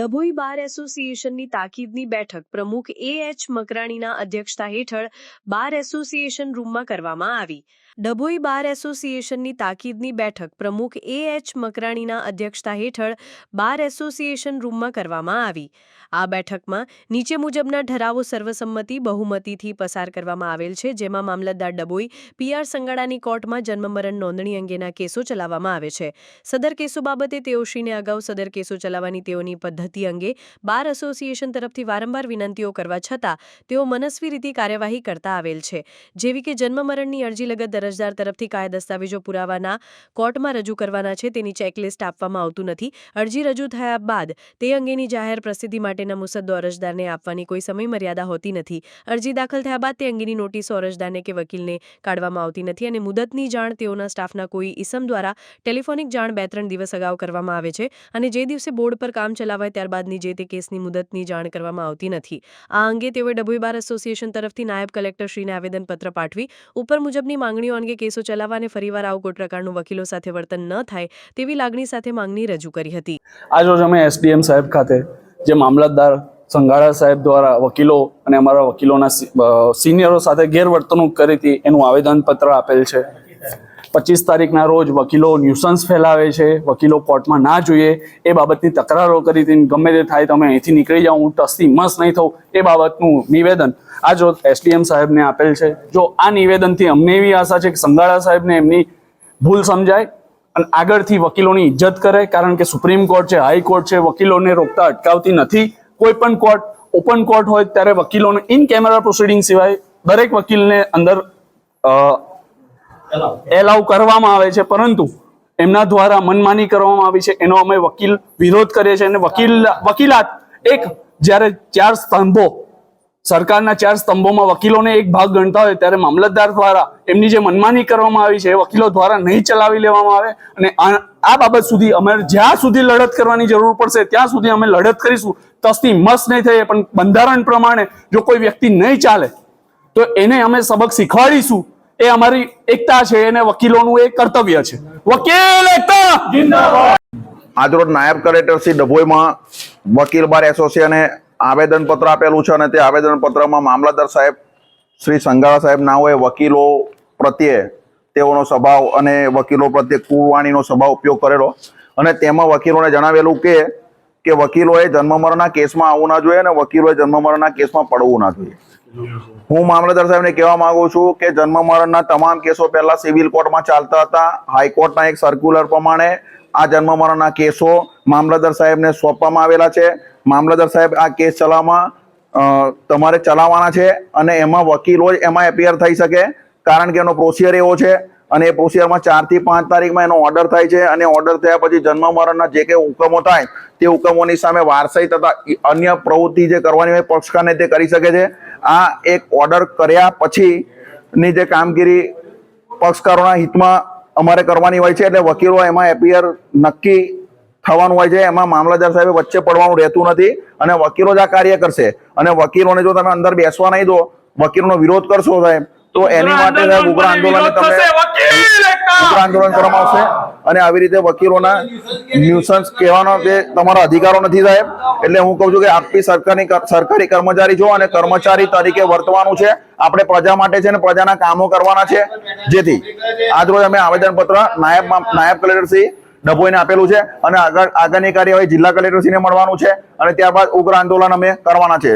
ડભોઈ બાર એસોસિએશનની તાકીદની બેઠક પ્રમુખ એ એચ મકરાણીના અધ્યક્ષતા હેઠળ બાર એસોસિએશન રૂમમાં કરવામાં આવી. ડભોઈ બાર એસોસિએશનની તાકીદની બેઠક પ્રમુખ એ એચ મકરાણીના અધ્યક્ષતા હેઠળ બાર એસોસિએશન રૂમમાં કરવામાં આવી. આ બેઠકમાં નીચે મુજબના ઠરાવો સર્વસંમતિ બહુમતીથી પસાર કરવામાં આવેલ છે, જેમાં મામલતદાર ડભોઈ પીઆર સંગાડાની કોર્ટમાં જન્મમરણ નોંધણી અંગેના કેસો ચલાવવામાં આવે છે. સદર કેસો બાબતે તેઓશ્રીને અગાઉ સદર કેસો ચલાવવાની તેઓની પદ્ધતિ અંગે બાર એસોસિએશન તરફથી વારંવાર વિનંતીઓ કરવા છતાં તેઓ મનસ્વી રીતે કાર્યવાહી કરતા આવેલ છે. જેવી કે જન્મમરણની અરજી લગત અરજદાર તરફથી કયા દસ્તાવેજો પુરાવાના કોર્ટમાં રજૂ કરવાના છે, તેની ચેકલિસ્ટ આપવામાં આવતું નથી. અરજી રજૂ થયા બાદ તે અંગેની જાહેર પ્રસિદ્ધિ માટેના મુસદ્દો અરજદારને આપવાની કોઈ સમયમર્યાદા હોતી નથી. અરજી દાખલ થયા બાદ તે અંગેની નોટિસો અરજદારને કે વકીલને કાઢવામાં આવતી નથી અને મુદતની જાણ તેઓના સ્ટાફના કોઈ ઇસમ દ્વારા ટેલિફોનિક જાણ બે ત્રણ દિવસ અગાઉ કરવામાં આવે છે અને જે દિવસે બોર્ડ પર કામ ચલાવાય ત્યારબાદની જે તે કેસની મુદતની જાણ કરવામાં આવતી નથી. આ અંગે તેઓએ ડભોઈ બાર એસોસિએશન તરફથી નાયબ કલેક્ટરશ્રીને આવેદનપત્ર પાઠવી, ઉપર મુજબની માંગણીઓ અંગે કેસો ચલાવવા અને ફરીવાર આવું કોઈ પ્રકારનું વકીલો સાથે વર્તન ન થાય તેવી લાગણી સાથે માંગણી રજૂ કરી હતી. આજરોજ અમે એસડીએમ સાહેબ ખાતે જે મામલતદાર સંઘાળા સાહેબ દ્વારા વકીલો અને અમારા વકીલોના સિનિયરો સાથે ગેરવર્તણૂક કરી હતી, એનું આવેદનપત્ર આપેલ છે. પચીસ તારીખના રોજ વકીલો ન્યુસન્સ ફેલાવે છે, વકીલો કોર્ટમાં ના જોઈએ, એ બાબતની તકરારો કરી હતી ગમે તે થાય તમે અહીંથી નીકળી જાઓ હું ટસથી મસ નહીં થઉં, એ બાબતનું નિવેદન આજ રોજ એસડીએમ સાહેબને આપેલ છે. જો આ નિવેદનથી અમને એવી આશા છે કે સંગાળા સાહેબને એમની ભૂલ સમજાય અને આગળથી વકીલોની ઇજ્જત કરે, કારણ કે સુપ્રીમ કોર્ટ છે હાઈકોર્ટ છે, વકીલોને રોકતા અટકાવતી નથી. કોઈ પણ કોર્ટ, ઓપન કોર્ટ હોય ત્યારે વકીલોને ઇન કેમેરા પ્રોસિડિંગ સિવાય દરેક વકીલને અંદર એલાવ કરવામાં આવે છે, પરંતુ એમના દ્વારા મનમાની કરવામાં આવી છે. એનો અમે વકીલ વિરોધ કરીએ છીએ અને વકીલ, વકીલાત એક જ્યારે ચાર સ્તંભો, સરકારના ચાર સ્તંભોમાં વકીલોને એક ભાગ ગણતા હોય ત્યારે મામલતદાર દ્વારા એમની જે મનમાની કરવામાં આવી છે એ વકીલો દ્વારા નહીં ચલાવી લેવામાં આવે અને આ બાબત સુધી અમે જ્યાં સુધી લડત કરવાની જરૂર પડશે, ત્યાં સુધી અમે લડત કરીશું. તસ્તી મસ્ત નહીં થઈએ પણ બંધારણ પ્રમાણે જો કોઈ વ્યક્તિ નહીં ચાલે, તો એને અમે સબક શીખવાડીશું. એ અમારી એકતા છે અને વકીલોનું એ કર્તવ્ય છે. વકીલ એકતા! આજરોજ નાયબ કલેક્ટર શ્રી ડભોઈમાં વકીલ બાર એસોસિએશને આવેદનપત્ર આપેલું છે અને તે આવેદનપત્રમાં મામલતદાર સાહેબ શ્રી સંઘાળા સાહેબ ના હોય વકીલો પ્રત્યે તેઓનો સ્વભાવ અને વકીલો પ્રત્યે કુવાણીનો સ્વભાવ ઉપયોગ કરેલો. અને તેમાં વકીલોને જણાવેલું કે કે વકીલોએ જન્મમરણના કેસમાં આવવું ના જોઈએ અને વકીલોએ જન્મમરણના કેસમાં પડવું ના જોઈએ. હું મામલતદાર સાહેબને કહેવા માંગુ છું કે જન્મ મરણના તમામ કેસો પહેલા સિવિલ કોર્ટમાં ચાલતા હતા. હાઈકોર્ટના એક સર્ક્યુલર પ્રમાણે આ જન્મ મરણના કેસો મામલતદાર સાહેબને સોંપવામાં આવેલા છે. મામલતદાર સાહેબ આ કેસ ચલાવવામાં તમારે ચલાવવાના છે અને એમાં વકીલો જ એમાં એપિયર થઈ શકે. કારણ કે એનો પ્રોસિયર એવો છે અને એ પ્રોસિજરમાં ચારથી પાંચ તારીખમાં એનો ઓર્ડર થાય છે અને ઓર્ડર થયા પછી જન્મ મરણના જે કંઈ હુકમો થાય તે હુકમોની સામે વારસાઈ તથા અન્ય પ્રવૃત્તિ જે કરવાની હોય પક્ષકારને તે કરી શકે છે. આ એક ઓર્ડર કર્યા પછીની જે કામગીરી પક્ષકારોના હિતમાં અમારે કરવાની હોય છે એટલે વકીલો એમાં એપિયર નક્કી થવાનું હોય છે. એમાં મામલતદાર સાહેબ વચ્ચે પડવાનું રહેતું નથી અને વકીલો જ આ કાર્ય કરશે. અને વકીલોને જો તમે અંદર બેસવા નહીં દો, વકીલોનો વિરોધ કરશો સાહેબ તો એની માટે ઉગ્ર આંદોલન તમે ઉગ્ર આંદોલન કરવામાં આવશે. અને આવી રીતે વકીલોના ન્યુસન્સ કહેવાનો તે તમારા અધિકારો નથી સાહેબ એટલે હું કહું છું કે આપી સરકારની સરકારી કર્મચારી છો અને કર્મચારી તરીકે વર્તવાનું છે. આપણે પ્રજા માટે છે અને પ્રજાના કામો કરવાના છે. જેથી આજરોજ અમે આવેદનપત્ર નાયબ નાયબ કલેક્ટરશ્રી ડભોઈને આપેલું છે અને આગળ આગળની કાર્યવાહી જિલ્લા કલેક્ટરશ્રીને મળવાનું છે. અને ત્યારબાદ ઉગ્ર આંદોલન અમે કરવાના છે.